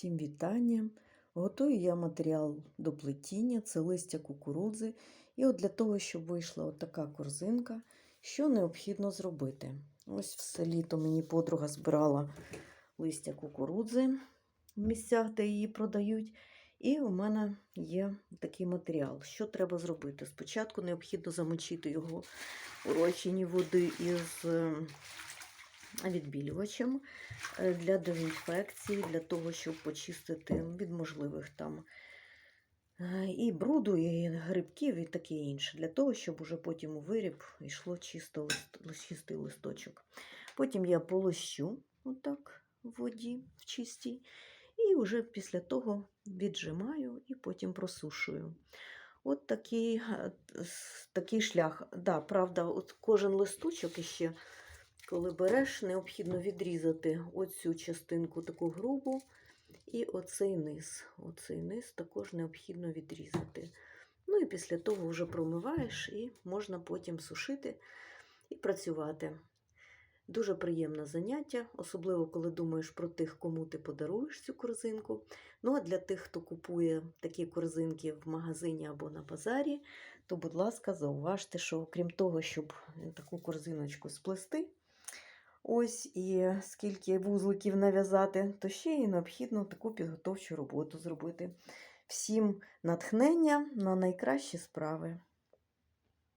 Всім вітання! Готую я матеріал до плетіння, це листя кукурудзи. І от для того, щоб вийшла така корзинка, що необхідно зробити? Ось все літо мені подруга збирала листя кукурудзи в місцях, де її продають. І у мене є такий матеріал. Що треба зробити? Спочатку необхідно замочити його у розчині води із відбілювачем е, для дезінфекції, для того, щоб почистити від можливих там е, і бруду, і грибків, і таке інше, для того, щоб уже потім у виріб йшло чисто лист, чистий листочок. Потім я полощу отак в воді в чистій, і вже після того віджимаю і потім просушую. От такий, е, такий шлях. Да, правда, от кожен листочок іще коли береш, необхідно відрізати оцю частинку таку грубу і оцей низ. Оцей низ також необхідно відрізати. Ну і після того вже промиваєш і можна потім сушити і працювати. Дуже приємне заняття, особливо коли думаєш про тих, кому ти подаруєш цю корзинку. Ну а для тих, хто купує такі корзинки в магазині або на базарі, то, будь ласка, зауважте, що крім того, щоб таку корзиночку сплести, Ось і скільки вузликів нав'язати, то ще й необхідно таку підготовчу роботу зробити. Всім натхнення на найкращі справи.